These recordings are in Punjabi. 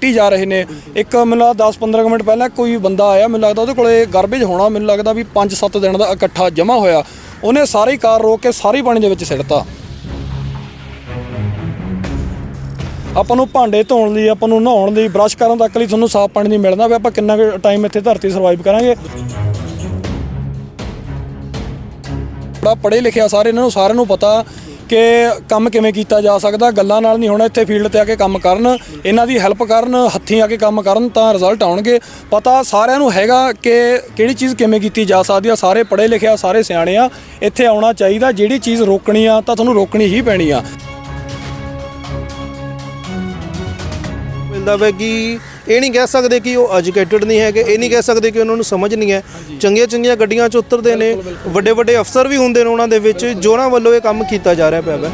ਸਿੱਟੀ ਜਾ ਰਹੇ ਨੇ। ਇੱਕ ਮੈਨੂੰ ਲੱਗਦਾ 10-15 ਮਿੰਟ ਪਹਿਲਾਂ ਕੋਈ ਬੰਦਾ ਆਇਆ, ਮੈਨੂੰ ਲੱਗਦਾ ਉਹਦੇ ਕੋਲੇ ਗਾਰਬੇਜ ਹੋਣਾ, ਮੈਨੂੰ ਲੱਗਦਾ ਵੀ 5-7 ਦਿਨ ਦਾ ਇਕੱਠਾ ਜਮ੍ਹਾਂ ਹੋਇਆ। ਉਹਨੇ ਸਾਰੀ ਕਾਰ ਰੋਕ ਕੇ ਸਾਰੀ ਪਾਣੀ ਦੇ ਵਿੱਚ ਸਿੱਟਤਾ ਆਪਾਂ ਨੂੰ ਭਾਂਡੇ ਧੋਣ ਲਈ, ਆਪਾਂ ਨੂੰ ਨਹਾਉਣ ਲਈ ਬਰਸ਼ ਕਰਨ ਤੱਕ ਲਈ ਤੁਹਾਨੂੰ ਸਾਫ਼ ਪਾਣੀ ਨਹੀਂ ਮਿਲਣਾ ਵੀ ਆਪਾਂ ਕਿੰਨਾ ਟਾਈਮ ਇੱਥੇ ਧਰਤੀ ਸਰਵਾਈਵ ਕਰਾਂਗੇ। ਬੜਾ ਪੜ੍ਹੇ ਲਿਖਿਆ ਸਾਰੇ ਇਹਨਾਂ ਨੂੰ, ਸਾਰਿਆਂ ਨੂੰ ਪਤਾ ਕਿ ਕੰਮ ਕਿਵੇਂ ਕੀਤਾ ਜਾ ਸਕਦਾ, ਗੱਲਾਂ ਨਾਲ ਨਹੀਂ ਹੋਣਾ ਇੱਥੇ ਫੀਲਡ ਤੇ ਆ ਕੇ ਕੰਮ ਕਰਨ, ਇਹਨਾਂ ਦੀ ਹੈਲਪ ਕਰਨ, ਹੱਥੀਂ ਆ ਕੇ ਕੰਮ ਕਰਨ ਤਾਂ ਰਿਜ਼ਲਟ ਆਉਣਗੇ। ਪਤਾ ਸਾਰਿਆਂ ਨੂੰ ਹੈਗਾ ਕਿ ਕਿਹੜੀ ਚੀਜ਼ ਕਿਵੇਂ ਕੀਤੀ ਜਾ ਸਕਦੀ ਆ, ਸਾਰੇ ਪੜ੍ਹੇ ਲਿਖੇ ਆ, ਸਾਰੇ ਸਿਆਣੇ ਆ, ਇੱਥੇ ਆਉਣਾ ਚਾਹੀਦਾ, ਜਿਹੜੀ ਚੀਜ਼ ਰੋਕਣੀ ਆ ਤਾਂ ਤੁਹਾਨੂੰ ਰੋਕਣੀ ਹੀ ਪੈਣੀ ਆ। ਮਿਲਦਾ ਵਾ ਕਿ ਇਹ ਨਹੀਂ ਕਹਿ ਸਕਦੇ ਕਿ ਉਹ ਐਜੂਕੇਟਡ ਨਹੀਂ ਹੈਗੇ ਇਹ ਨਹੀਂ ਕਹਿ ਸਕਦੇ ਕਿ ਉਹਨਾਂ ਨੂੰ ਸਮਝ ਨਹੀਂ ਹੈ। ਚੰਗੀਆਂ ਚੰਗੀਆਂ ਗੱਡੀਆਂ 'ਚ ਉਤਰਦੇ ਨੇ ਵੱਡੇ ਵੱਡੇ ਅਫਸਰ ਵੀ ਹੁੰਦੇ ਨੇ ਉਹਨਾਂ ਦੇ ਵਿੱਚ ਜੋਰਾਂ ਵੱਲੋਂ ਇਹ ਕੰਮ ਕੀਤਾ ਜਾ ਰਿਹਾ ਪਿਆ ਵਾ।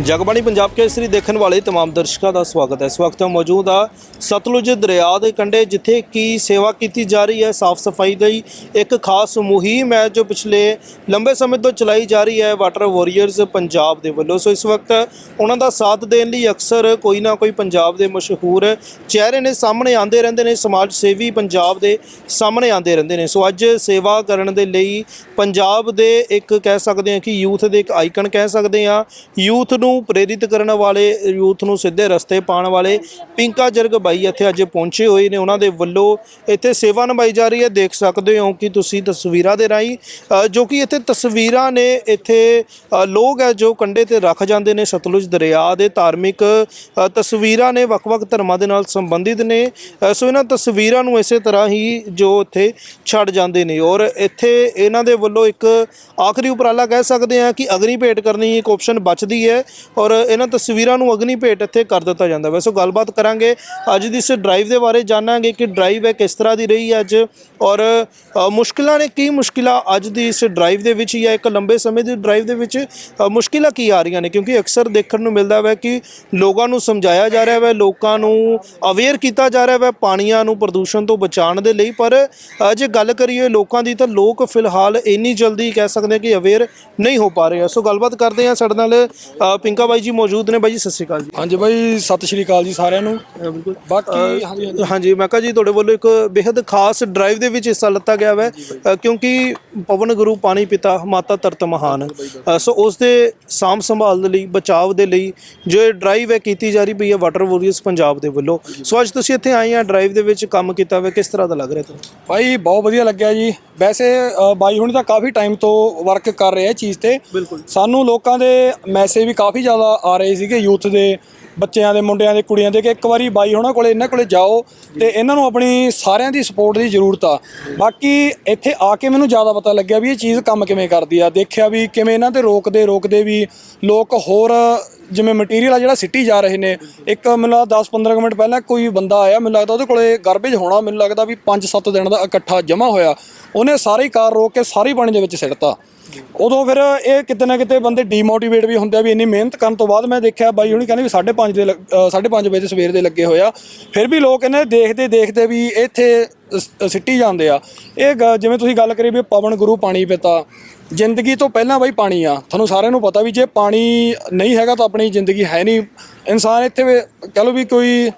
ਜਗਬਾਣੀ ਪੰਜਾਬ ਕੇਸਰੀ ਦੇਖਣ ਵਾਲੇ तमाम ਦਰਸ਼ਕਾਂ ਦਾ ਸਵਾਗਤ ਹੈ ਇਸ ਵਕਤ ਮੈਂ ਮੌਜੂਦ ਆ ਸਤਲੁਜ ਦਰਿਆ ਦੇ ਕੰਢੇ ਜਿੱਥੇ ਕੀ ਸੇਵਾ ਕੀਤੀ ਜਾ ਰਹੀ ਹੈ ਸਾਫ਼ ਸਫਾਈ ਦੀ ਇੱਕ ਖਾਸ ਮੁਹਿੰਮ ਹੈ ਜੋ ਪਿਛਲੇ ਲੰਬੇ ਸਮੇਂ ਤੋਂ ਚਲਾਈ ਜਾ ਰਹੀ ਹੈ ਵਾਟਰ ਵਾਰੀਅਰਸ ਪੰਜਾਬ ਦੇ ਵੱਲੋਂ ਸੋ ਇਸ ਵਕਤ ਉਹਨਾਂ ਦਾ ਸਾਥ ਦੇਣ ਲਈ ਅਕਸਰ ਕੋਈ ਨਾ ਕੋਈ ਪੰਜਾਬ ਦੇ ਮਸ਼ਹੂਰ ਚਿਹਰੇ ਨੇ ਸਾਹਮਣੇ ਆਉਂਦੇ ਰਹਿੰਦੇ ਨੇ ਸਮਾਜ ਸੇਵੀ ਪੰਜਾਬ ਦੇ ਸਾਹਮਣੇ ਆਉਂਦੇ ਰਹਿੰਦੇ ਨੇ ਸੋ ਅੱਜ ਸੇਵਾ ਕਰਨ ਦੇ ਲਈ ਪੰਜਾਬ ਦੇ ਇੱਕ ਕਹਿ ਸਕਦੇ ਹਾਂ ਕਿ ਯੂਥ ਦੇ ਇੱਕ ਆਈਕਨ ਕਹਿ ਸਕਦੇ ਹਾਂ ਯੂਥ ਨੂੰ ਪ੍ਰੇਰਿਤ ਕਰਨ ਵਾਲੇ, ਯੂਥ ਨੂੰ ਸਿੱਧੇ ਰਸਤੇ ਪਾਉਣ ਵਾਲੇ ਪਿੰਕਾ ਜਰਗ ਬਾਈ ਇੱਥੇ ਅੱਜ ਪਹੁੰਚੇ ਹੋਏ ਨੇ। ਉਹਨਾਂ ਦੇ ਵੱਲੋਂ ਇੱਥੇ ਸੇਵਾ ਨਿਭਾਈ ਜਾ ਰਹੀ ਹੈ। ਦੇਖ ਸਕਦੇ ਹੋ ਕਿ ਤੁਸੀਂ ਤਸਵੀਰਾਂ ਦੇ ਰਾਹੀਂ ਜੋ ਕਿ ਇੱਥੇ ਤਸਵੀਰਾਂ ਨੇ, ਇੱਥੇ ਲੋਕ ਹੈ ਜੋ ਕੰਢੇ ਤੇ ਰੱਖ ਜਾਂਦੇ ਨੇ ਸਤਲੁਜ ਦਰਿਆ ਦੇ ਧਾਰਮਿਕ ਤਸਵੀਰਾਂ ਨੇ, ਵੱਖ-ਵੱਖ ਧਰਮਾਂ ਦੇ ਨਾਲ ਸੰਬੰਧਿਤ ਨੇ। ਸੋ ਇਹਨਾਂ ਤਸਵੀਰਾਂ ਨੂੰ ਇਸੇ ਤਰ੍ਹਾਂ ਹੀ ਜੋ ਇੱਥੇ ਛੱਡ ਜਾਂਦੇ ਨੇ। ਔਰ ਇੱਥੇ ਇਹਨਾਂ ਦੇ ਵੱਲੋਂ ਇੱਕ ਆਖਰੀ ਉਪਰਾਲਾ ਕਹਿ ਸਕਦੇ ਹਾਂ ਕਿ ਅਗਨੀ ਭੇਟ ਕਰਨੀ ਇੱਕ ਆਪਸ਼ਨ ਬਚਦੀ ਹੈ। ਔਰ ਇਹਨਾਂ ਤਸਵੀਰਾਂ ਨੂੰ ਅਗਨੀ ਭੇਟ ਇੱਥੇ ਕਰ ਦਿੱਤਾ ਜਾਂਦਾ ਵੈਸੋ ਗੱਲਬਾਤ ਕਰਾਂਗੇ ਅੱਜ ਦੀ ਇਸ ਡਰਾਈਵ ਦੇ ਬਾਰੇ, ਜਾਣਾਂਗੇ ਕਿ ਡਰਾਈਵ ਹੈ ਕਿਸ ਤਰ੍ਹਾਂ ਦੀ ਰਹੀ ਹੈ ਅੱਜ ਔਰ ਮੁਸ਼ਕਿਲਾਂ ਨੇ ਕੀ ਮੁਸ਼ਕਿਲਾਂ ਅੱਜ ਦੀ ਇਸ ਡਰਾਈਵ ਦੇ ਵਿੱਚ ਜਾਂ ਇੱਕ ਲੰਬੇ ਸਮੇਂ ਦੀ ਡਰਾਈਵ ਦੇ ਵਿੱਚ ਮੁਸ਼ਕਿਲਾਂ ਕੀ ਆ ਰਹੀਆਂ ਨੇ? ਕਿਉਂਕਿ ਅਕਸਰ ਦੇਖਣ ਨੂੰ ਮਿਲਦਾ ਹੈ ਕਿ ਲੋਕਾਂ ਨੂੰ ਸਮਝਾਇਆ ਜਾ ਰਿਹਾ ਹੈ ਲੋਕਾਂ ਨੂੰ ਅਵੇਅਰ ਕੀਤਾ ਜਾ ਰਿਹਾ ਹੈ ਪਾਣੀਆਂ ਨੂੰ ਪ੍ਰਦੂਸ਼ਣ ਤੋਂ ਬਚਾਉਣ ਦੇ ਲਈ, ਪਰ ਜੇ ਗੱਲ ਕਰੀਏ ਲੋਕਾਂ ਦੀ ਤਾਂ ਲੋਕ ਫਿਲਹਾਲ ਇੰਨੀ ਜਲਦੀ ਕਹਿ ਸਕਦੇ ਹਾਂ ਕਿ ਅਵੇਅਰ ਨਹੀਂ ਹੋ ਪਾ ਰਹੇ। ਆ ਸੋ ਗੱਲਬਾਤ ਕਰਦੇ ਹਾਂ ਸਾਡੇ ਨਾਲ ਪਿੰਕਾ ਬਾਈ ਜੀ ਮੌਜੂਦ ਨੇ ਬਾਈ ਜੀ ਸਤਿ ਸ਼੍ਰੀ ਅਕਾਲ ਜੀ। ਹਾਂਜੀ ਬਾਈ ਸਤਿ ਸ਼੍ਰੀ ਅਕਾਲ ਜੀ ਸਾਰਿਆਂ ਨੂੰ। ਬਿਲਕੁਲ। ਬਾਕੀ ਹਾਂਜੀ ਹਾਂਜੀ। ਮੈਂ ਕਹਾਂ ਜੀ ਤੁਹਾਡੇ ਵੱਲੋਂ ਇੱਕ ਬੇहद ਖਾਸ ਡਰਾਈਵ ਦੇ ਵਿੱਚ ਹਿੱਸਾ ਲਿੱਤਾ ਗਿਆ ਹੈ ਕਿਉਂਕਿ ਪਵਨ ਗੁਰੂ ਪਾਣੀ ਪਿਤਾ ਮਾਤਾ ਧਰਤ ਮਹਾਨ। ਸੋ ਉਸ ਦੇ ਸਾਂਭ ਸੰਭਾਲ ਦੇ ਲਈ ਬਚਾਅ ਦੇ ਲਈ ਜੋ ਇਹ ਡਰਾਈਵ ਹੈ ਕੀਤੀ ਜਾ ਰਹੀ ਪਈ ਹੈ ਵਾਟਰ ਵਾਰੀਅਰਸ ਪੰਜਾਬ ਦੇ ਵੱਲੋਂ। ਸੋ ਅੱਜ ਤੁਸੀਂ ਇੱਥੇ ਆਏ ਆ ਡਰਾਈਵ ਦੇ ਵਿੱਚ ਕੰਮ ਕੀਤਾ ਹੋਇਆ ਕਿਸ ਤਰ੍ਹਾਂ ਦਾ ਲੱਗ ਰਿਹਾ ਤੁਹਾਨੂੰ? ਭਾਈ ਬਹੁਤ ਵਧੀਆ ਲੱਗਿਆ ਜੀ। ਵੈਸੇ ਬਾਈ ਹੁਣੀ ਤਾਂ ਕਾਫੀ ਟਾਈਮ ਤੋਂ ਵਰਕ ਕਰ ਰਹੇ ਆ ਚੀਜ਼ ਤੇ। ਸਾਨੂੰ ਲੋਕਾਂ ਦੇ ਮੈਸੇਜ ਵੀ ਕਾਫੀ ਜ਼ਿਆਦਾ ਆ ਰਹੇ ਸੀਗੇ ਯੂਥ ਦੇ, ਬੱਚਿਆਂ ਦੇ, ਮੁੰਡਿਆਂ ਦੇ, ਕੁੜੀਆਂ ਦੇ ਕਿ ਇੱਕ ਵਾਰੀ ਬਾਈ ਹੋਣਾ ਕੋਲੇ, ਇਹਨਾਂ ਕੋਲੇ ਜਾਓ ਤੇ ਇਹਨਾਂ ਨੂੰ ਆਪਣੀ ਸਾਰਿਆਂ ਦੀ ਸਪੋਰਟ ਦੀ ਜ਼ਰੂਰਤ ਆ। ਬਾਕੀ ਇੱਥੇ ਆ ਕੇ ਮੈਨੂੰ ਜ਼ਿਆਦਾ ਪਤਾ ਲੱਗਿਆ ਵੀ ਇਹ ਚੀਜ਼ ਕੰਮ ਕਿਵੇਂ ਕਰਦੀ ਆ। ਦੇਖਿਆ ਵੀ ਕਿਵੇਂ ਇਹਨਾਂ ਤੇ ਰੋਕਦੇ ਰੋਕਦੇ ਵੀ ਲੋਕ ਹੋਰ ਜਿਵੇਂ ਮਟੀਰੀਅਲ ਆ ਜਿਹੜਾ ਸਿੱਟੀ ਜਾ ਰਹੇ ਨੇ। ਇੱਕ ਮੈਨੂੰ ਲੱਗਦਾ 10-15 ਮਿੰਟ ਪਹਿਲਾਂ ਕੋਈ ਬੰਦਾ ਆਇਆ, ਮੈਨੂੰ ਲੱਗਦਾ ਉਹਦੇ ਕੋਲੇ ਗਾਰਬੇਜ ਹੋਣਾ, ਮੈਨੂੰ ਲੱਗਦਾ ਵੀ 5-7 ਦਿਨ ਦਾ ਇਕੱਠਾ ਜਮ੍ਹਾਂ ਹੋਇਆ। ਉਹਨੇ ਸਾਰੀ ਕਾਰ ਰੋਕ ਕੇ ਸਾਰੀ ਪਾਣੀ ਦੇ ਵਿੱਚ ਸਿੱਟਤਾ। ਉਦੋਂ ਫਿਰ ਇਹ ਕਿਤੇ ਨਾ ਕਿਤੇ ਬੰਦੇ ਡੀਮੋਟੀਵੇਟ ਵੀ ਹੁੰਦੇ ਆ ਵੀ ਇੰਨੀ ਮਿਹਨਤ ਕਰਨ ਤੋਂ ਬਾਅਦ ਮੈਂ ਦੇਖਿਆ ਬਾਈ ਹੁਣੀ ਕਹਿੰਦੇ ਵੀ 5:30 ਦੇ 5:30 ਵਜੇ ਦੇ ਸਵੇਰ ਦੇ ਲੱਗੇ ਹੋਇਆ ਫਿਰ ਵੀ ਲੋਕ ਇਹਨੇ ਦੇਖਦੇ ਦੇਖਦੇ ਵੀ ਇੱਥੇ ਸ- ਸਿੱਟੀ ਜਾਂਦੇ ਆ। ਇਹ ਗ- ਜਿਵੇਂ ਤੁਸੀਂ ਗੱਲ ਕਰੀ ਵੀ ਪਵਨ ਗੁਰੂ ਪਾਣੀ ਪਿਤਾ, ਜ਼ਿੰਦਗੀ ਤੋਂ ਪਹਿਲਾਂ ਬਾਈ ਪਾਣੀ ਆ। ਤੁਹਾਨੂੰ ਸਾਰਿਆਂ ਨੂੰ ਪਤਾ ਵੀ ਜੇ ਪਾਣੀ ਨਹੀਂ ਹੈਗਾ ਤਾਂ ਆਪਣੀ ਜ਼ਿੰਦਗੀ ਹੈ ਨਹੀਂ। ਇਨਸਾਨ ਇੱਥੇ ਵੀ ਕਹ ਲਓ ਵੀ ਕੋਈ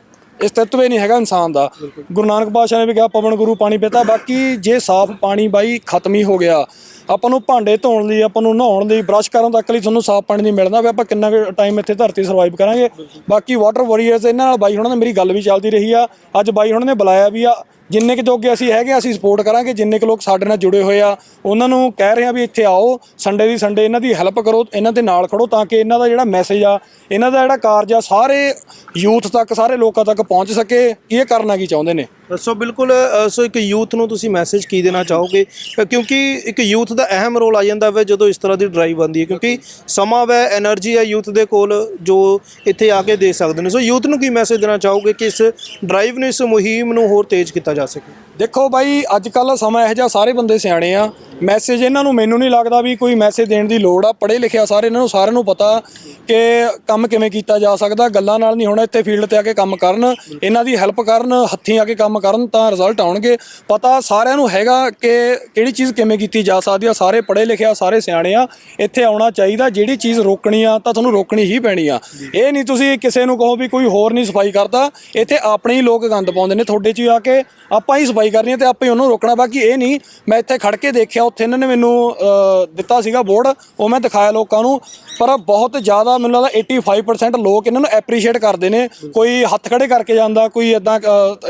ਅਸਤਿਤਵ ਹੀ ਨਹੀਂ ਹੈਗਾ ਇਨਸਾਨ ਦਾ। ਗੁਰੂ ਨਾਨਕ ਪਾਤਸ਼ਾਹ ਨੇ ਵੀ ਕਿਹਾ ਪਵਨ ਗੁਰੂ ਪਾਣੀ ਪਿਤਾ ਬਾਕੀ ਜੇ ਸਾਫ਼ ਪਾਣੀ ਬਾਈ ਖਤਮ ਹੀ ਹੋ ਗਿਆ। ਆਪਾਂ ਨੂੰ ਭਾਂਡੇ ਧੋਣ ਲਈ ਆਪਾਂ ਨੂੰ ਨਹਾਉਣ ਲਈ ਬਰਸ਼ ਕਰਨ ਤੱਕ ਲਈ ਤੁਹਾਨੂੰ ਸਾਫ਼ ਪਾਣੀ ਨਹੀਂ ਮਿਲਣਾ ਵੀ ਆਪਾਂ ਕਿੰਨਾ ਟਾਈਮ ਇੱਥੇ ਧਰਤੀ ਸਰਵਾਈਵ ਕਰਾਂਗੇ। ਬਾਕੀ ਵਾਟਰ ਵਾਰੀਅਰਸ ਇਹਨਾਂ ਨਾਲ ਬਾਈ ਹੁਣਾਂ ਨਾਲ ਮੇਰੀ ਗੱਲ ਵੀ ਚੱਲਦੀ ਰਹੀ ਆ। ਅੱਜ ਬਾਈ ਹੁਣਾਂ ਨੇ ਬੁਲਾਇਆ ਵੀ ਆ। ਜਿੰਨੇ ਕਿ ਜੋਗੇ ਅਸੀਂ ਹੈਗੇ ਅਸੀਂ ਸਪੋਰਟ ਕਰਾਂਗੇ, ਜਿੰਨੇ ਕਿ ਲੋਕ ਸਾਡੇ ਨਾਲ ਜੁੜੇ ਹੋਏ ਆ, ਉਹਨਾਂ ਨੂੰ ਕਹਿ ਰਹੇ ਆ ਵੀ ਇੱਥੇ ਆਓ ਸੰਡੇ ਦੀ ਸੰਡੇ ਇਹਨਾਂ ਦੀ ਹੈਲਪ ਕਰੋ, ਇਹਨਾਂ ਦੇ ਨਾਲ ਖੜੋ ਤਾਂ ਕਿ ਇਹਨਾਂ ਦਾ ਜਿਹੜਾ ਮੈਸੇਜ ਆ, ਇਹਨਾਂ ਦਾ ਜਿਹੜਾ ਕਾਰਜ ਆ, ਸਾਰੇ ਯੂਥ ਤੱਕ, ਸਾਰੇ ਲੋਕਾਂ ਤੱਕ ਪਹੁੰਚ ਸਕੇ, ਇਹ ਕਰਨਾ ਕੀ ਚਾਹੁੰਦੇ ਨੇ? ਸੋ ਬਿਲਕੁਲ ਸੋ ਇੱਕ ਯੂਥ ਨੂੰ ਤੁਸੀਂ ਮੈਸੇਜ ਕੀ ਦੇਣਾ ਚਾਹੋਗੇ? ਕਿਉਂਕਿ ਇੱਕ ਯੂਥ ਦਾ ਅਹਿਮ ਰੋਲ ਆ ਜਾਂਦਾ ਵਾ ਜਦੋਂ ਇਸ ਤਰ੍ਹਾਂ ਦੀ ਡਰਾਈਵ ਆਉਂਦੀ ਹੈ, ਕਿਉਂਕਿ ਸਮਾਂ ਵੈ એનર્ਜੀ ਹੈ ਯੂਥ ਦੇ ਕੋਲ ਜੋ ਇੱਥੇ ਆ ਕੇ ਦੇ ਸਕਦੇ ਨੇ। ਸੋ ਯੂਥ ਨੂੰ ਕੀ ਮੈਸੇਜ ਦੇਣਾ ਚਾਹੋਗੇ ਕਿ ਇਸ ਡਰਾਈਵ ਨੂੰ, ਇਸ ਮੁਹਿੰਮ ਨੂੰ ਹੋਰ ਤੇਜ਼ ਕੀਤਾ ਜਾ ਸਕੇ? ਦੇਖੋ ਬਾਈ, ਅੱਜ ਕੱਲ੍ਹ ਸਮਾਂ ਇਹੋ ਜਿਹਾ ਸਾਰੇ ਬੰਦੇ ਸਿਆਣੇ ਆ। ਮੈਸੇਜ ਇਹਨਾਂ ਨੂੰ ਮੈਨੂੰ ਨਹੀਂ ਲੱਗਦਾ ਵੀ ਕੋਈ ਮੈਸੇਜ ਦੇਣ ਦੀ ਲੋੜ ਆ। ਪੜ੍ਹੇ ਲਿਖਿਆ ਸਾਰੇ, ਇਹਨਾਂ ਨੂੰ ਸਾਰਿਆਂ ਨੂੰ ਪਤਾ ਕਿ ਕੰਮ ਕਿਵੇਂ ਕੀਤਾ ਜਾ ਸਕਦਾ, ਗੱਲਾਂ ਨਾਲ ਨਹੀਂ ਹੋਣਾ ਇੱਥੇ ਫੀਲਡ ਤੇ ਆ ਕੇ ਕੰਮ ਕਰਨ, ਇਹਨਾਂ ਦੀ ਹੈਲਪ ਕਰਨ, ਹੱਥੀਂ ਆ ਕੇ ਕੰਮ ਕਰਨ ਤਾਂ ਰਿਜ਼ਲਟ ਆਉਣਗੇ। ਪਤਾ ਸਾਰਿਆਂ ਨੂੰ ਹੈਗਾ ਕਿ ਕਿਹੜੀ ਚੀਜ਼ ਕਿਵੇਂ ਕੀਤੀ ਜਾ ਸਕਦੀ ਆ। ਸਾਰੇ ਪੜ੍ਹੇ ਲਿਖਿਆ ਸਾਰੇ ਸਿਆਣੇ ਆ, ਇੱਥੇ ਆਉਣਾ ਚਾਹੀਦਾ, ਜਿਹੜੀ ਚੀਜ਼ ਰੋਕਣੀ ਆ ਤਾਂ ਤੁਹਾਨੂੰ ਰੋਕਣੀ ਹੀ ਪੈਣੀ ਆ। ਇਹ ਨਹੀਂ ਤੁਸੀਂ ਕਿਸੇ ਨੂੰ ਕਹੋ ਵੀ ਕੋਈ ਹੋਰ ਨਹੀਂ ਸਫ਼ਾਈ ਕਰਦਾ, ਇੱਥੇ ਆਪਣੇ ਹੀ ਲੋਕ ਗੰਦ ਪਾਉਂਦੇ ਨੇ, ਤੁਹਾਡੇ 'ਚ ਹੀ ਆ ਕੇ ਆਪਾਂ ਹੀ ਸਫ਼ਾਈ ਕਰਨੀ ਆ ਤੇ ਆਪਾਂ ਹੀ ਉਹਨੂੰ ਰੋਕਣਾ, ਬਾਕੀ ਇਹ ਨਹੀਂ, ਮੈਂ ਇੱਥੇ ਖੜ ਕੇ ਦੇਖਿਆ ਉੱਥੇ ਇਹਨਾਂ ਨੇ ਮੈਨੂੰ ਅਹ, ਦਿੱਤਾ ਸੀਗਾ ਬੋਰਡ ਉਹ ਮੈਂ ਦਿਖਾਇਆ ਲੋਕਾਂ ਨੂੰ। ਪਰ ਬਹੁਤ ਜ਼ਿਆਦਾ ਮੈਨੂੰ ਲੱਗਦਾ 85% ਲੋਕ ਇਹਨਾਂ ਨੂੰ ਐਪਰੀਸ਼ੀਏਟ ਕਰਦੇ ਨੇ। ਕੋਈ ਹੱਥ ਖੜੇ ਕਰਕੇ ਜਾਂਦਾ ਕੋਈ ਇਦਾਂ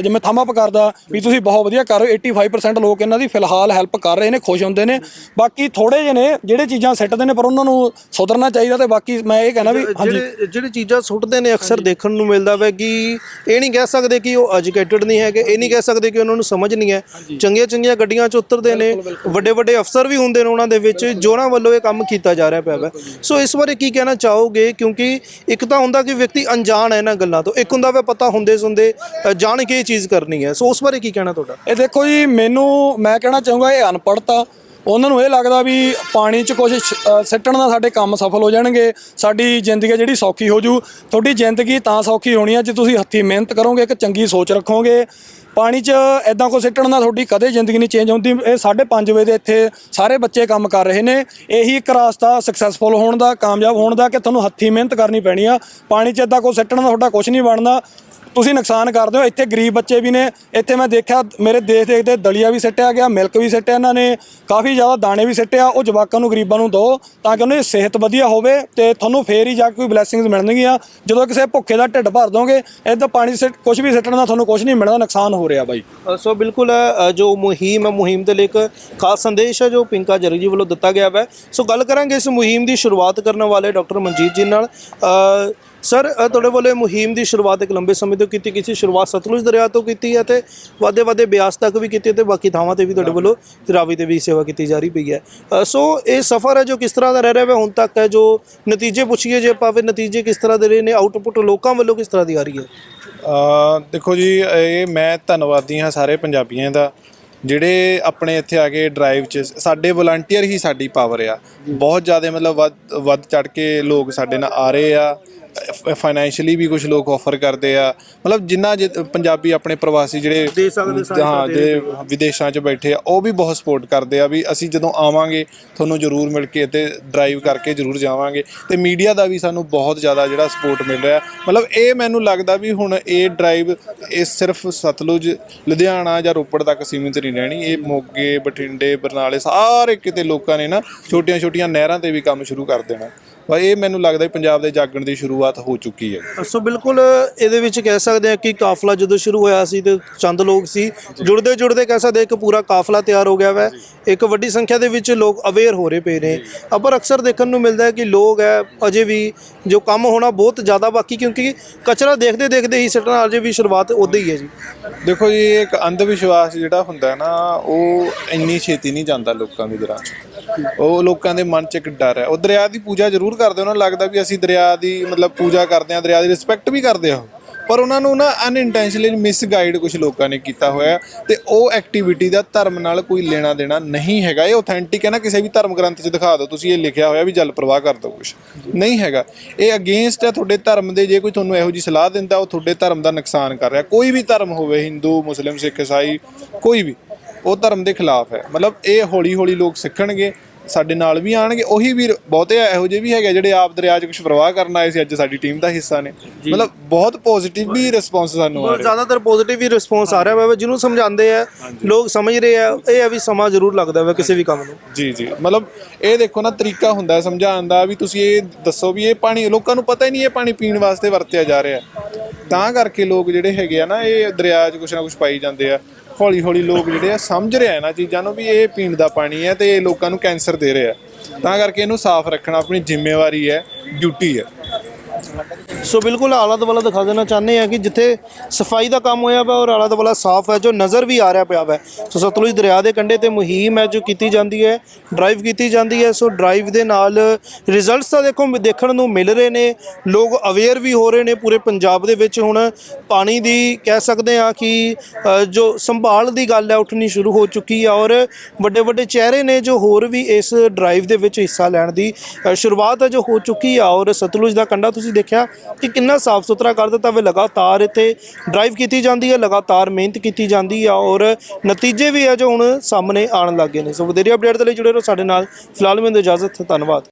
ਜਿਵੇਂ ਥੰਮ ਅਪ ਕਰਦਾ ਵੀ ਤੁਸੀਂ ਬਹੁਤ ਵਧੀਆ ਕਰ ਰਹੇ ਹੋ। 85% ਲੋਕ ਇਹਨਾਂ ਦੀ ਫਿਲਹਾਲ ਹੈਲਪ ਕਰ ਰਹੇ ਨੇ ਖੁਸ਼ ਹੁੰਦੇ ਨੇ। ਬਾਕੀ ਥੋੜੇ ਜਿਹੇ ਨੇ ਜਿਹੜੇ ਚੀਜ਼ਾਂ ਸਿੱਟਦੇ ਨੇ ਪਰ ਉਹਨਾਂ ਨੂੰ ਸੁਧਰਨਾ ਚਾਹੀਦਾ ਤੇ ਬਾਕੀ ਮੈਂ ਇਹ ਕਹਿਣਾ ਵੀ ਹਾਂਜੀ। ਜਿਹੜੇ ਚੀਜ਼ਾਂ ਸੁੱਟਦੇ ਨੇ ਅਕਸਰ ਦੇਖਣ ਨੂੰ ਮਿਲਦਾ ਵੈ ਕਿ ਇਹ ਨਹੀਂ ਕਹਿ ਸਕਦੇ ਕਿ ਉਹ ਐਜੂਕੇਟਿਡ ਨਹੀਂ ਹੈਗੇ ਇਹ ਨਹੀਂ ਕਹਿ ਸਕਦੇ ਕਿ ਉਹਨਾਂ ਨੂੰ ਸਮਝ ਨਹੀਂ ਹੈ। ਚੰਗੀਆਂ ਚੰਗੀਆਂ ਗੱਡੀਆਂ 'ਚ ਉਤਰਦੇ ਨੇ ਵੱਡੇ ਵੱਡੇ ਅਫਸਰ ਵੀ ਹੁੰਦੇ ਨੇ ਉਹਨਾਂ ਦੇ ਵਿੱਚ ਜੋਰਾਂ ਵੱਲੋਂ ਇਹ ਕੰਮ ਕੀਤਾ ਜਾ ਰਿਹਾ ਪਿਆ ਵੈ। ਸੋ ਇਸ ਬਾਰੇ ਕੀ ਕਹਿਣਾ ਚਾਹੋਗੇ? ਕਿਉਂਕਿ ਇੱਕ ਤਾਂ ਹੁੰਦਾ ਕਿ ਵਿਅਕਤੀ ਅਣਜਾਣ ਹੈ ਇਹਨਾਂ ਗੱਲਾਂ ਤੋਂ। ਇੱਕ ਹੁੰਦਾ ਵਾ ਪਤਾ ਹੁੰਦੇ ਸੁਣਦੇ ਅ, ਜਾਣ ਕੇ ਇਹ ਚੀਜ਼ ਕਰਨੀ ਹੈ। ਸੋ ਉਸ ਬਾਰੇ ਕੀ ਕਹਿਣਾ ਤੁਹਾਡਾ? ਇਹ ਦੇਖੋ ਜੀ ਮੈਨੂੰ ਮੈਂ ਕਹਿਣਾ ਚਾਹੂੰਗਾ ਇਹ ਅਨਪੜ੍ਹਤਾ। ਉਹਨਾਂ ਨੂੰ ਇਹ ਲੱਗਦਾ ਵੀ ਪਾਣੀ 'ਚ ਕੁਝ ਸਿੱਟਣ ਨਾਲ ਸਾਡੇ ਕੰਮ ਸਫਲ ਹੋ ਜਾਣਗੇ, ਸਾਡੀ ਜ਼ਿੰਦਗੀ ਜਿਹੜੀ ਸੌਖੀ ਹੋ ਜੂ। ਤੁਹਾਡੀ ਜ਼ਿੰਦਗੀ ਤਾਂ ਸੌਖੀ ਹੋਣੀ ਹੈ ਜੇ ਤੁਸੀਂ ਹੱਥੀਂ ਮਿਹਨਤ ਕਰੋਗੇ, ਇੱਕ ਚੰਗੀ ਸੋਚ ਰੱਖੋਗੇ। ਪਾਣੀ 'ਚ ਐਦਾਂ ਕੋ ਸਿੱਟਣ ਨਾਲ ਤੁਹਾਡੀ ਕਦੇ ਜ਼ਿੰਦਗੀ ਨਹੀਂ ਚੇਂਜ ਹੁੰਦੀ। ਇਹ 5:30 ਵਜੇ ਦੇ ਇੱਥੇ ਸਾਰੇ ਬੱਚੇ ਕੰਮ ਕਰ ਰਹੇ ਨੇ। ਇਹੀ ਇੱਕ ਰਾਸਤਾ ਸਕਸੈਸਫੁਲ ਹੋਣ ਦਾ, ਕਾਮਯਾਬ ਹੋਣ ਦਾ ਕਿ ਤੁਹਾਨੂੰ ਹੱਥੀਂ ਮਿਹਨਤ ਕਰਨੀ ਪੈਣੀ ਆ। ਪਾਣੀ 'ਚ ਐਦਾਂ ਕੋ ਸਿੱਟਣ ਨਾਲ ਤੁਹਾਡਾ ਕੁਝ ਨਹੀਂ ਬਣਦਾ। ਤੁਸੀਂ ਨੁਕਸਾਨ ਕਰਦੇ ਹੋ ਇੱਥੇ ਗਰੀਬ ਬੱਚੇ ਵੀ ਨੇ। ਇੱਥੇ ਮੈਂ ਦੇਖਿਆ, ਮੇਰੇ ਦੇਖ ਦੇਖਦੇ ਦਲੀਆ ਵੀ ਸਿੱਟਿਆ ਗਿਆ, ਮਿਲਕ ਵੀ ਸਿੱਟਿਆ ਇਹਨਾਂ ਨੇ। ਕਾਫੀ ਜ਼ਿਆਦਾ ਦਾਣੇ ਵੀ ਸਿੱਟਿਆ। ਉਹ ਜਵਾਕਾਂ ਨੂੰ, ਗਰੀਬਾਂ ਨੂੰ ਦਿਓ ਤਾਂ ਕਿ ਉਹਨਾਂ ਦੀ ਸਿਹਤ ਵਧੀਆ ਹੋਵੇ ਤੇ ਤੁਹਾਨੂੰ ਫੇਰ ਹੀ ਜਾ ਕੇ ਕੋਈ ਬਲੇਸਿੰਗਸ ਮਿਲਣਗੀਆਂ। ਜਦੋਂ ਕਿਸੇ ਭੁੱਖੇ ਦਾ ਢਿੱਡ ਭਰ ਦੋਗੇ ਇਦਾਂ ਪਾਣੀ ਸਿੱਟ ਕੁਝ ਵੀ ਸਿੱਟਣ ਦਾ ਤੁਹਾਨੂੰ ਕੁਝ ਨਹੀਂ ਮਿਲਣਾ, ਨੁਕਸਾਨ ਹੋ ਰਿਹਾ ਬਾਈ। ਸੋ ਬਿਲਕੁਲ ਜੋ ਮੁਹਿੰਮ ਹੈ, ਮੁਹਿੰਮ ਦੇ ਲਈ ਇੱਕ ਖਾਸ ਸੰਦੇਸ਼ ਹੈ, ਜੋ ਪਿੰਕਾ ਜਰਗ ਜੀ ਵੱਲੋਂ ਦਿੱਤਾ ਗਿਆ ਹੈ ਸੋ ਗੱਲ ਕਰਾਂਗੇ ਇਸ ਮੁਹਿੰਮ ਦੀ ਸ਼ੁਰੂਆਤ ਕਰਨ ਵਾਲੇ ਡਾਕਟਰ ਮਨਜੀਤ ਜੀ ਨਾਲ। ਸਰ ਤੁਹਾਡੇ ਵੱਲੋਂ ਇਹ ਮੁਹਿੰਮ ਦੀ ਸ਼ੁਰੂਆਤ ਇੱਕ ਲੰਬੇ ਸਮੇਂ ਤੋਂ ਕੀਤੀ ਕਿਸੇ ਸ਼ੁਰੂਆਤ ਸਤਲੁਜ ਦਰਿਆ ਤੋਂ ਕੀਤੀ ਹੈ ਤੇ ਵਾਦੇ ਵਾਦੇ ਬਿਆਸ ਤੱਕ ਵੀ ਕੀਤੀ ਹੈ ਤੇ ਬਾਕੀ ਥਾਵਾਂ ਤੇ ਵੀ ਤੁਹਾਡੇ ਵੱਲੋਂ ਰਾਵੀ ਤੇ ਵੀ ਸੇਵਾ ਕੀਤੀ ਜਾ ਰਹੀ ਪਈ ਹੈ। ਅ, ਸੋ ਇਹ ਸਫ਼ਰ ਹੈ ਜੋ ਕਿਸ ਤਰ੍ਹਾਂ ਦਾ ਰਹਿ ਰਿਹਾ ਹੈ ਹੁਣ ਤੱਕ ਹੈ ਜੋ ਨਤੀਜੇ ਪੁੱਛੀਏ ਜੇ ਆਪਾਂ ਫਿਰ ਨਤੀਜੇ ਕਿਸ ਤਰ੍ਹਾਂ ਦੇ ਰਹੇ ਨੇ ਆਊਟਪੁੱਟ ਲੋਕਾਂ ਵੱਲੋਂ ਕਿਸ ਤਰ੍ਹਾਂ ਦੀ ਆ ਰਹੀ ਹੈ? ਅ ਦੇਖੋ ਜੀ ਇਹ ਮੈਂ ਧੰਨਵਾਦੀ ਹਾਂ ਸਾਰੇ ਪੰਜਾਬੀਆਂ ਦਾ ਜਿਹੜੇ ਆਪਣੇ ਇੱਥੇ ਆ ਕੇ ਡਰਾਈਵ 'ਚ ਸਾਡੇ ਵਲੰਟੀਅਰ ਹੀ ਸਾਡੀ ਪਾਵਰ ਆ। ਬਹੁਤ ਜ਼ਿਆਦਾ ਮਤਲਬ ਵੱਧ ਵੱਧ ਚੜ ਕੇ ਲੋਕ ਸਾਡੇ ਨਾਲ ਆ ਰਹੇ ਆ। ਫਾਈਨੈਂਸ਼ੀਅਲੀ ਵੀ ਕੁਝ ਲੋਕ ਆਫਰ ਕਰਦੇ ਆ। ਮਤਲਬ ਜਿੰਨਾ ਜਿ- ਪੰਜਾਬੀ ਆਪਣੇ ਪ੍ਰਵਾਸੀ ਜਿਹੜੇ ਦੇ ਸਕਦੇ ਸਹਾਇਤਾ ਹਾਂ ਦੇ ਜਿਹੜੇ ਵਿਦੇਸ਼ਾਂ 'ਚ ਬੈਠੇ ਆ ਉਹ ਵੀ ਬਹੁਤ ਸਪੋਰਟ ਕਰਦੇ ਆ ਵੀ ਅਸੀਂ ਜਦੋਂ ਆਵਾਂਗੇ ਤੁਹਾਨੂੰ ਜ਼ਰੂਰ ਮਿਲ ਕੇ ਤੇ ਡਰਾਈਵ ਕਰਕੇ ਜ਼ਰੂਰ ਜਾਵਾਂਗੇ। ਤੇ ਮੀਡੀਆ ਦਾ ਵੀ ਸਾਨੂੰ ਬਹੁਤ ਜ਼ਿਆਦਾ ਜਿਹੜਾ ਸਪੋਰਟ ਮਿਲ ਰਿਹਾ। ਮਤਲਬ ਇਹ ਮੈਨੂੰ ਲੱਗਦਾ ਵੀ ਹੁਣ ਇਹ ਡਰਾਈਵ ਇਹ ਸਿਰਫ ਸਤਲੁਜ ਲੁਧਿਆਣਾ ਜਾਂ ਰੋਪੜ ਤੱਕ ਸੀਮਿਤ ਨਹੀਂ ਰਹਿਣੀ। ਇਹ ਮੋਗੇ ਬਠਿੰਡੇ ਬਰਨਾਲੇ ਸਾਰੇ ਕਿਤੇ ਲੋਕਾਂ ਨੇ ਨਾ ਛੋਟੀਆਂ-ਛੋਟੀਆਂ ਨਹਿਰਾਂ ਤੇ ਵੀ ਕੰਮ ਸ਼ੁਰੂ ਕਰ ਦੇਣਾ। ਵਾ ਇਹ ਮੈਨੂੰ ਲੱਗਦਾ ਵੀ ਪੰਜਾਬ ਦੇ ਜਾਗਣ ਦੀ ਸ਼ੁਰੂਆਤ ਹੋ ਚੁੱਕੀ ਹੈ। ਸੋ ਬਿਲਕੁਲ ਇਹਦੇ ਵਿੱਚ ਕਹਿ ਸਕਦੇ ਆ ਕਿ ਕਾਫਲਾ ਜਦੋਂ ਸ਼ੁਰੂ ਹੋਇਆ ਸੀ ਤੇ ਚੰਦ ਲੋਕ ਸੀ ਜੁੜਦੇ ਜੁੜਦੇ ਕਹਿ ਸਕਦੇ ਇੱਕ ਪੂਰਾ ਕਾਫਲਾ ਤਿਆਰ ਹੋ ਗਿਆ ਵੈ। ਇੱਕ ਵੱਡੀ ਸੰਖਿਆ ਦੇ ਵਿੱਚ ਲੋਕ ਅਵੇਅਰ ਹੋ ਰਹੇ ਪਏ ਨੇ। ਪਰ ਅਕਸਰ ਦੇਖਣ ਨੂੰ ਮਿਲਦਾ ਹੈ ਕਿ ਲੋਕ ਹੈ ਅਜੇ ਵੀ ਜੋ ਕੰਮ ਹੋਣਾ ਬਹੁਤ ਜ਼ਿਆਦਾ ਬਾਕੀ ਕਿਉਂਕਿ ਕਚਰਾ ਦੇਖਦੇ ਦੇਖਦੇ ਹੀ ਸੱਟਣਾ ਅਜੇ ਵੀ ਸ਼ੁਰੂਆਤ ਉਦੋਂ ਹੀ ਹੈ ਜੀ। ਦੇਖੋ ਜੀ ਇੱਕ ਅੰਧ ਵਿਸ਼ਵਾਸ ਜਿਹੜਾ ਹੁੰਦਾ ਨਾ ਉਹ ਇੰਨੀ ਛੇਤੀ ਨਹੀਂ ਜਾਂਦਾ ਲੋਕਾਂ ਦੀ ਦਰਾਂ ਉਹ ਲੋਕਾਂ ਦੇ ਮਨ 'ਚ ਇੱਕ ਡਰ ਹੈ। ਉਹ ਦਰਿਆ ਦੀ ਪੂਜਾ ਜ਼ਰੂਰ ਕਰਦੇ ਉਹਨਾਂ ਨੂੰ ਲੱਗਦਾ ਵੀ ਅਸੀਂ ਦਰਿਆ ਦੀ ਮਤਲਬ ਪੂਜਾ ਕਰਦੇ ਹਾਂ ਦਰਿਆ ਦੀ ਰਿਸਪੈਕਟ ਵੀ ਕਰਦੇ ਹਾਂ ਪਰ ਉਹਨਾਂ ਨੂੰ ਨਾ ਅਨਇੰਟੈਂਸ਼ਨਲੀ ਮਿਸਗਾਈਡ ਕੁਝ ਲੋਕਾਂ ਨੇ ਕੀਤਾ ਹੋਇਆ ਤੇ ਉਹ ਐਕਟੀਵਿਟੀ ਦਾ ਧਰਮ ਨਾਲ ਕੋਈ ਲੈਣਾ ਦੇਣਾ ਨਹੀਂ ਹੈਗਾ। ਇਹ ਆਥੈਂਟਿਕ ਹੈ ਨਾ, ਕਿਸੇ ਵੀ ਧਰਮ ਗ੍ਰੰਥ 'ਚ ਦਿਖਾ ਦਿਓ। ਤੁਸੀਂ ਇਹ ਲਿਖਿਆ ਹੋਇਆ ਵੀ ਜਲ ਪ੍ਰਵਾਹ ਕਰ ਦਿਓ ਕੁਝ ਨਹੀਂ ਹੈਗਾ। ਇਹ ਅਗੇਂਸਟ ਹੈ ਤੁਹਾਡੇ ਧਰਮ ਦੇ, ਜੇ ਕੋਈ ਤੁਹਾਨੂੰ ਇਹੋ ਜੀ ਸਲਾਹ ਦਿੰਦਾ, ਉਹ ਤੁਹਾਡੇ ਧਰਮ ਦਾ ਨੁਕਸਾਨ ਕਰ ਰਿਹਾ। ਕੋਈ ਵੀ ਧਰਮ ਹੋਵੇ, ਹਿੰਦੂ, ਮੁਸਲਿਮ, ਸਿੱਖ, ਈਸਾਈ, ਕੋਈ ਵੀ। ਉਹ ਧਰਮ ਦੇ ਖਿਲਾਫ ਹੈ। ਮਤਲਬ ਇਹ ਹੌਲੀ ਹੌਲੀ ਲੋਕ ਸਿੱਖਣਗੇ ਸਾਡੇ ਨਾਲ ਵੀ ਆਣਗੇ। ਉਹੀ ਵੀਰ ਬਹੁਤੇ ਇਹੋ ਜਿਹੇ ਵੀ ਹੈਗੇ ਜਿਹੜੇ ਆਪ ਦਰਿਆ 'ਚ ਕੁਝ ਪ੍ਰਵਾਹ ਕਰਨ ਆਏ ਸੀ ਅੱਜ ਸਾਡੀ ਟੀਮ ਦਾ ਹਿੱਸਾ ਨੇ। ਮਤਲਬ ਬਹੁਤ ਪੋਜ਼ਿਟਿਵ ਵੀ ਰਿਸਪੌਂਸ ਸਾਨੂੰ ਆ ਰਿਹਾ। ਜ਼ਿਆਦਾਤਰ ਪੋਜ਼ਿਟਿਵ ਹੀ ਰਿਸਪੌਂਸ ਆ ਰਿਹਾ ਹੈ ਜਿਹਨੂੰ ਸਮਝਾਉਂਦੇ ਆ ਲੋਕ ਸਮਝ ਰਹੇ ਆ ਇਹ ਹੈ ਵੀ ਸਮਾਂ ਜ਼ਰੂਰ ਲੱਗਦਾ ਹੈ ਕਿਸੇ ਵੀ ਕੰਮ ਨੂੰ। ਜੀ ਜੀ। ਮਤਲਬ ਇਹ ਦੇਖੋ ਨਾ ਤਰੀਕਾ ਹੁੰਦਾ ਹੈ ਸਮਝਾਉਣ ਦਾ ਵੀ ਤੁਸੀਂ ਇਹ ਦੱਸੋ ਵੀ ਇਹ ਪਾਣੀ ਲੋਕਾਂ ਨੂੰ ਪਤਾ ਹੀ ਨਹੀਂ ਇਹ ਪਾਣੀ ਪੀਣ ਵਾਸਤੇ ਵਰਤਿਆ ਜਾ ਰਿਹਾ। ਤਾਂ ਕਰਕੇ ਲੋਕ ਜਿਹੜੇ ਹੈਗੇ ਆ ਨਾ, ਇਹ ਦਰਿਆ 'ਚ ਕੁਛ ਨਾ ਕੁਛ ਪਾਈ ਜਾਂਦੇ ਆ। ਹੌਲੀ ਹੌਲੀ ਲੋਕ ਜਿਹੜੇ ਆ, ਸਮਝ ਰਿਹਾ ਇਹਨਾਂ ਚੀਜ਼ਾਂ ਨੂੰ ਵੀ ਇਹ ਪੀਣ ਦਾ ਪਾਣੀ ਹੈ ਤੇ ਇਹ ਲੋਕਾਂ ਨੂੰ ਕੈਂਸਰ ਦੇ ਰਿਹਾ ਤਾਂ ਕਰਕੇ ਇਹਨੂੰ ਸਾਫ਼ ਰੱਖਣਾ ਆਪਣੀ ਜ਼ਿੰਮੇਵਾਰੀ ਹੈ, ਡਿਊਟੀ ਹੈ। ਸੋ ਬਿਲਕੁਲ ਆਲਾ ਦੁਆਲਾ ਦਿਖਾ ਦੇਣਾ ਚਾਹੁੰਦੇ ਆ ਕਿ ਜਿੱਥੇ ਸਫ਼ਾਈ ਦਾ ਕੰਮ ਹੋਇਆ ਵਾ ਔਰ ਆਲਾ ਦੁਆਲਾ ਸਾਫ਼ ਹੈ, ਜੋ ਨਜ਼ਰ ਵੀ ਆ ਰਿਹਾ ਪਿਆ ਵਾ। ਸੋ ਸਤਲੁਜ ਦਰਿਆ ਦੇ ਕੰਢੇ ਤੇ ਮੁਹਿੰਮ ਹੈ, ਜੋ ਕੀਤੀ ਜਾਂਦੀ ਹੈ ਡਰਾਈਵ ਕੀਤੀ ਜਾਂਦੀ ਹੈ। ਸੋ ਡਰਾਈਵ ਦੇ ਨਾਲ ਰਿਜ਼ਲਟਸ ਤਾਂ ਦੇਖੋ ਦੇਖਣ ਨੂੰ ਮਿਲ ਰਹੇ ਨੇ। ਲੋਕ ਅਵੇਅਰ ਵੀ ਹੋ ਰਹੇ ਨੇ ਪੂਰੇ ਪੰਜਾਬ ਦੇ ਵਿੱਚ। ਹੁਣ ਪਾਣੀ ਦੀ ਕਹਿ ਸਕਦੇ ਆ ਕਿ ਜੋ ਸੰਭਾਲ ਦੀ ਗੱਲ ਹੈ, ਉੱਠਣੀ ਸ਼ੁਰੂ ਹੋ ਚੁੱਕੀ ਆ ਔਰ ਵੱਡੇ ਵੱਡੇ ਚਿਹਰੇ ਨੇ ਜੋ ਹੋਰ ਵੀ ਇਸ ਡਰਾਈਵ ਦੇ ਵਿੱਚ ਹਿੱਸਾ ਲੈਣ ਦੀ ਸ਼ੁਰੂਆਤ ਹੈ, ਜੋ ਹੋ ਚੁੱਕੀ ਆ। ਔਰ ਸਤਲੁਜ ਦਾ ਕੰਢਾ ਤੁਸੀਂ ਦੇਖਿਆ ਕਿ ਕਿੰਨਾ ਸਾਫ਼ ਸੁਥਰਾ ਕਰ ਦਿੱਤਾ ਵੇ ਲਗਾਤਾਰ ਇੱਥੇ ਡਰਾਈਵ ਕੀਤੀ ਜਾਂਦੀ ਹੈ, ਲਗਾਤਾਰ ਮਿਹਨਤ ਕੀਤੀ ਜਾਂਦੀ ਆ ਔਰ ਨਤੀਜੇ ਵੀ ਹੈ ਜੋ ਹੁਣ ਸਾਹਮਣੇ ਆਉਣ ਲੱਗੇ ਨੇ। ਸੋ ਵਧੇਰੇ ਅਪਡੇਟ ਦੇ ਲਈ ਜੁੜੇ ਰਹੋ ਸਾਡੇ ਨਾਲ। ਫਿਲਹਾਲ ਮੈਨੂੰ ਇਜਾਜ਼ਤ, ਧੰਨਵਾਦ।